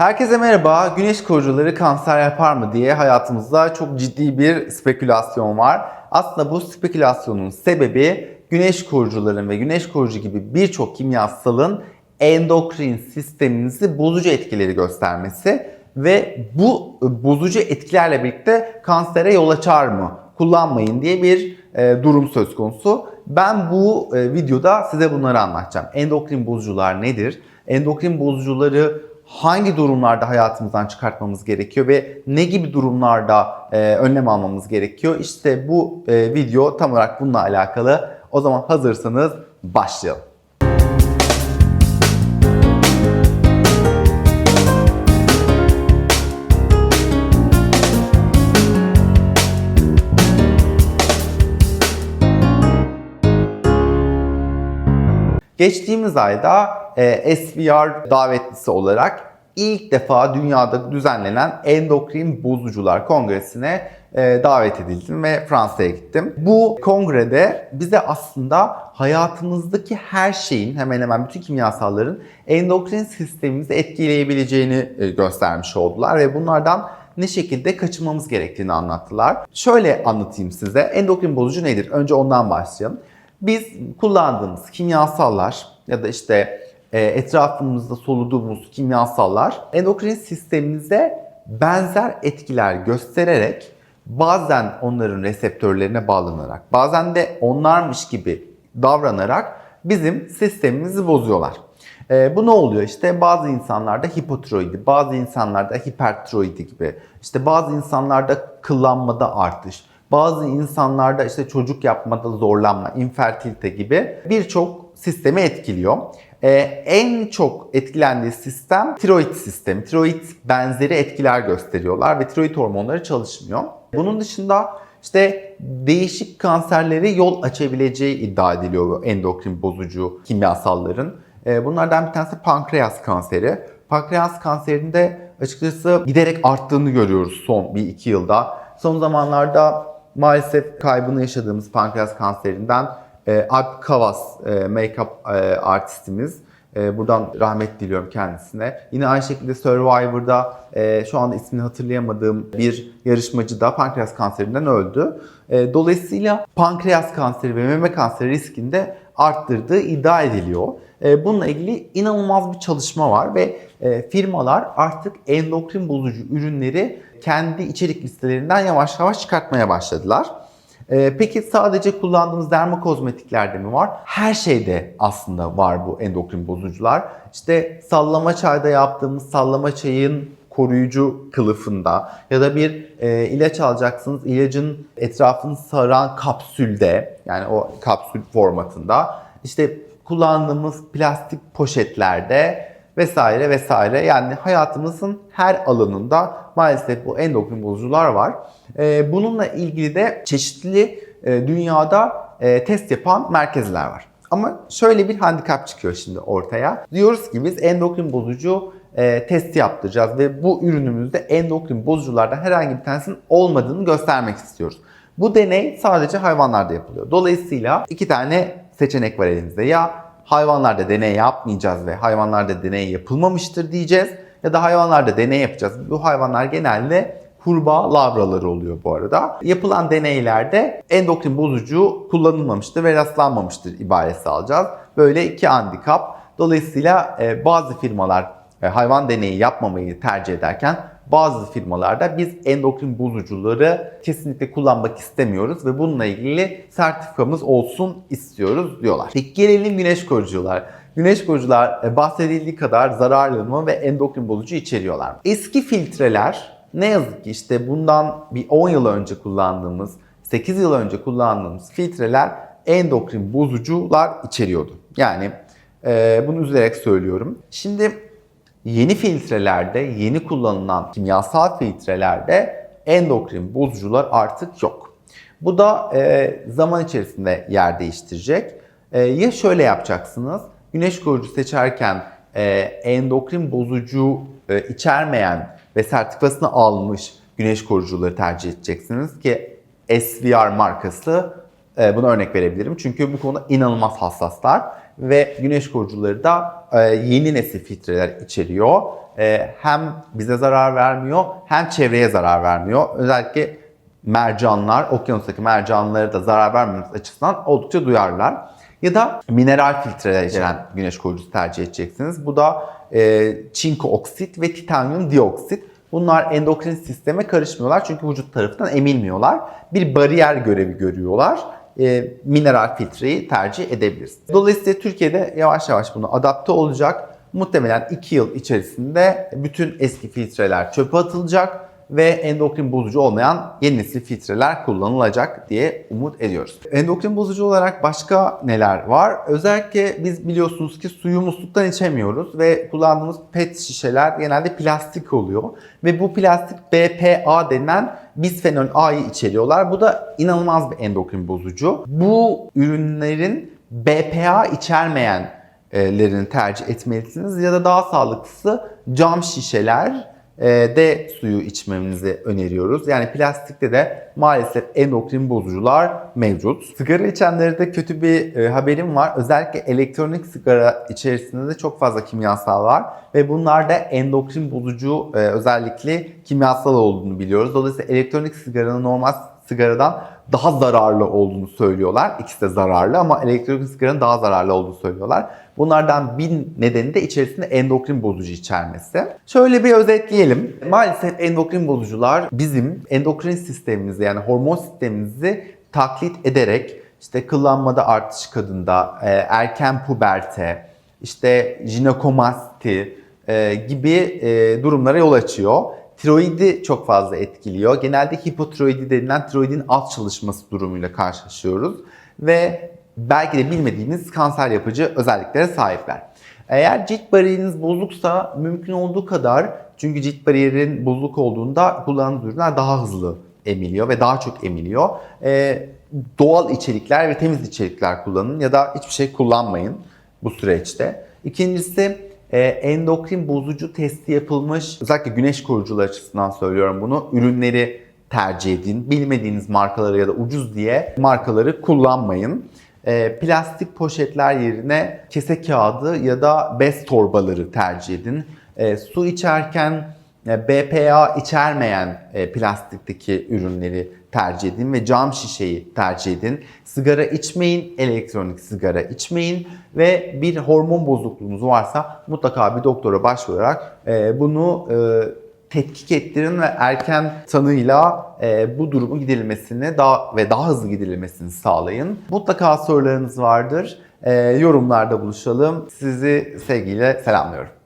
Herkese merhaba. Güneş koruyucuları kanser yapar mı diye hayatımızda çok ciddi bir spekülasyon var. Aslında bu spekülasyonun sebebi güneş koruyucuların ve güneş koruyucu gibi birçok kimyasalın endokrin sisteminizi bozucu etkileri göstermesi ve bu bozucu etkilerle birlikte kansere yol açar mı? Kullanmayın diye bir e, durum söz konusu. Ben bu e, videoda size bunları anlatacağım. Endokrin bozucular nedir? Endokrin bozucuları hangi durumlarda hayatımızdan çıkartmamız gerekiyor ve ne gibi durumlarda e, önlem almamız gerekiyor? İşte bu e, video tam olarak bununla alakalı. O zaman hazırsanız başlayalım. Geçtiğimiz ayda e, SVR davetlisi olarak ilk defa dünyada düzenlenen endokrin bozucular kongresine e, davet edildim ve Fransa'ya gittim. Bu kongrede bize aslında hayatımızdaki her şeyin hemen hemen bütün kimyasalların endokrin sistemimizi etkileyebileceğini e, göstermiş oldular ve bunlardan ne şekilde kaçınmamız gerektiğini anlattılar. Şöyle anlatayım size. Endokrin bozucu nedir? Önce ondan başlayalım. Biz kullandığımız kimyasallar ya da işte e, etrafımızda soluduğumuz kimyasallar endokrin sistemimize benzer etkiler göstererek bazen onların reseptörlerine bağlanarak bazen de onlarmış gibi davranarak bizim sistemimizi bozuyorlar. E, bu ne oluyor? İşte bazı insanlarda hipotiroidi, bazı insanlarda hipertiroidi gibi, işte bazı insanlarda kıllanmada artış, bazı insanlarda işte çocuk yapmada zorlanma, infertilite gibi birçok sistemi etkiliyor. Ee, en çok etkilendiği sistem tiroid sistemi. Tiroid benzeri etkiler gösteriyorlar ve tiroid hormonları çalışmıyor. Bunun dışında işte değişik kanserlere yol açabileceği iddia ediliyor endokrin bozucu kimyasalların. Ee, bunlardan bir tanesi pankreas kanseri. Pankreas kanserinde açıkçası giderek arttığını görüyoruz son bir iki yılda. Son zamanlarda maalesef kaybını yaşadığımız pankreas kanserinden e, Alp Kavas e, make-up e, artistimiz. E, buradan rahmet diliyorum kendisine. Yine aynı şekilde Survivor'da e, şu anda ismini hatırlayamadığım bir yarışmacı da pankreas kanserinden öldü. E, dolayısıyla pankreas kanseri ve meme kanseri riskini de arttırdığı iddia ediliyor. E, bununla ilgili inanılmaz bir çalışma var ve e, firmalar artık endokrin bozucu ürünleri kendi içerik listelerinden yavaş yavaş çıkartmaya başladılar. Ee, peki sadece kullandığımız dermokozmetiklerde mi var? Her şeyde aslında var bu endokrin bozucular. İşte sallama çayda yaptığımız sallama çayın koruyucu kılıfında ya da bir e, ilaç alacaksınız ilacın etrafını saran kapsülde yani o kapsül formatında işte kullandığımız plastik poşetlerde vesaire vesaire yani hayatımızın her alanında maalesef bu endokrin bozucular var. Ee, bununla ilgili de çeşitli e, dünyada e, test yapan merkezler var. Ama şöyle bir handikap çıkıyor şimdi ortaya. Diyoruz ki biz endokrin bozucu e, testi yaptıracağız ve bu ürünümüzde endokrin bozuculardan herhangi bir tanesinin olmadığını göstermek istiyoruz. Bu deney sadece hayvanlarda yapılıyor. Dolayısıyla iki tane seçenek var elimizde. Ya hayvanlarda deney yapmayacağız ve hayvanlarda deney yapılmamıştır diyeceğiz ya da hayvanlarda deney yapacağız. Bu hayvanlar genelde kurbağa lavraları oluyor bu arada. Yapılan deneylerde endokrin bozucu kullanılmamıştır ve rastlanmamıştır ibaresi alacağız. Böyle iki handikap. Dolayısıyla e, bazı firmalar hayvan deneyi yapmamayı tercih ederken bazı firmalarda biz endokrin bozucuları kesinlikle kullanmak istemiyoruz ve bununla ilgili sertifikamız olsun istiyoruz diyorlar. Peki gelelim güneş koruyucular. Güneş koruyucular e, bahsedildiği kadar zararlı mı ve endokrin bozucu içeriyorlar. Eski filtreler ne yazık ki işte bundan bir 10 yıl önce kullandığımız, 8 yıl önce kullandığımız filtreler endokrin bozucular içeriyordu. Yani e, bunu üzülerek söylüyorum. Şimdi yeni filtrelerde, yeni kullanılan kimyasal filtrelerde endokrin bozucular artık yok. Bu da e, zaman içerisinde yer değiştirecek. E, ya şöyle yapacaksınız, güneş koruyucu seçerken e, endokrin bozucu e, içermeyen ve sertifikasını almış güneş koruyucuları tercih edeceksiniz ki SVR markası e, buna örnek verebilirim. Çünkü bu konuda inanılmaz hassaslar ve güneş koruyucuları da e, yeni nesil filtreler içeriyor. e, hem bize zarar vermiyor hem çevreye zarar vermiyor. Özellikle mercanlar, okyanustaki mercanlara da zarar vermemiz açısından oldukça duyarlılar. Ya da mineral filtreler içeren güneş koruyucusu tercih edeceksiniz. Bu da e, çinko oksit ve titanyum dioksit. Bunlar endokrin sisteme karışmıyorlar çünkü vücut tarafından emilmiyorlar. Bir bariyer görevi görüyorlar. E, mineral filtreyi tercih edebilirsiniz. Dolayısıyla Türkiye'de yavaş yavaş bunu adapte olacak. Muhtemelen 2 yıl içerisinde bütün eski filtreler çöpe atılacak ve endokrin bozucu olmayan yeni nesil filtreler kullanılacak diye umut ediyoruz. Endokrin bozucu olarak başka neler var? Özellikle biz biliyorsunuz ki suyu musluktan içemiyoruz ve kullandığımız pet şişeler genelde plastik oluyor ve bu plastik BPA denilen bisfenol A'yı içeriyorlar. Bu da inanılmaz bir endokrin bozucu. Bu ürünlerin BPA içermeyenlerini tercih etmelisiniz ya da daha sağlıklısı cam şişeler de suyu içmemizi öneriyoruz. Yani plastikte de maalesef endokrin bozucular mevcut. Sigara içenlerde kötü bir e, haberim var. Özellikle elektronik sigara içerisinde de çok fazla kimyasal var ve bunlar da endokrin bozucu e, özellikle kimyasal olduğunu biliyoruz. Dolayısıyla elektronik sigaranın normal sigaradan daha zararlı olduğunu söylüyorlar. İkisi de zararlı ama elektronik sigaranın daha zararlı olduğunu söylüyorlar. Bunlardan bir nedeni de içerisinde endokrin bozucu içermesi. Şöyle bir özetleyelim. Maalesef endokrin bozucular bizim endokrin sistemimizi yani hormon sistemimizi taklit ederek işte kıllanmada artış kadında, e, erken puberte, işte jinekomasti e, gibi e, durumlara yol açıyor. Tiroidi çok fazla etkiliyor. Genelde hipotiroidi denilen tiroidin alt çalışması durumuyla karşılaşıyoruz. Ve belki de bilmediğiniz kanser yapıcı özelliklere sahipler. Eğer cilt bariyeriniz bozuksa mümkün olduğu kadar çünkü cilt bariyerin bozuk olduğunda kullandığınız ürünler daha hızlı emiliyor ve daha çok emiliyor. Ee, doğal içerikler ve temiz içerikler kullanın ya da hiçbir şey kullanmayın bu süreçte. İkincisi e, endokrin bozucu testi yapılmış özellikle güneş koruyucular açısından söylüyorum bunu ürünleri tercih edin. Bilmediğiniz markaları ya da ucuz diye markaları kullanmayın. E, plastik poşetler yerine kese kağıdı ya da bez torbaları tercih edin. E, su içerken BPA içermeyen e, plastikteki ürünleri tercih edin ve cam şişeyi tercih edin. Sigara içmeyin, elektronik sigara içmeyin ve bir hormon bozukluğunuz varsa mutlaka bir doktora başvurarak e, bunu e, tetkik ettirin ve erken tanıyla bu durumun giderilmesini daha ve daha hızlı giderilmesini sağlayın. Mutlaka sorularınız vardır. Yorumlarda buluşalım. Sizi sevgiyle selamlıyorum.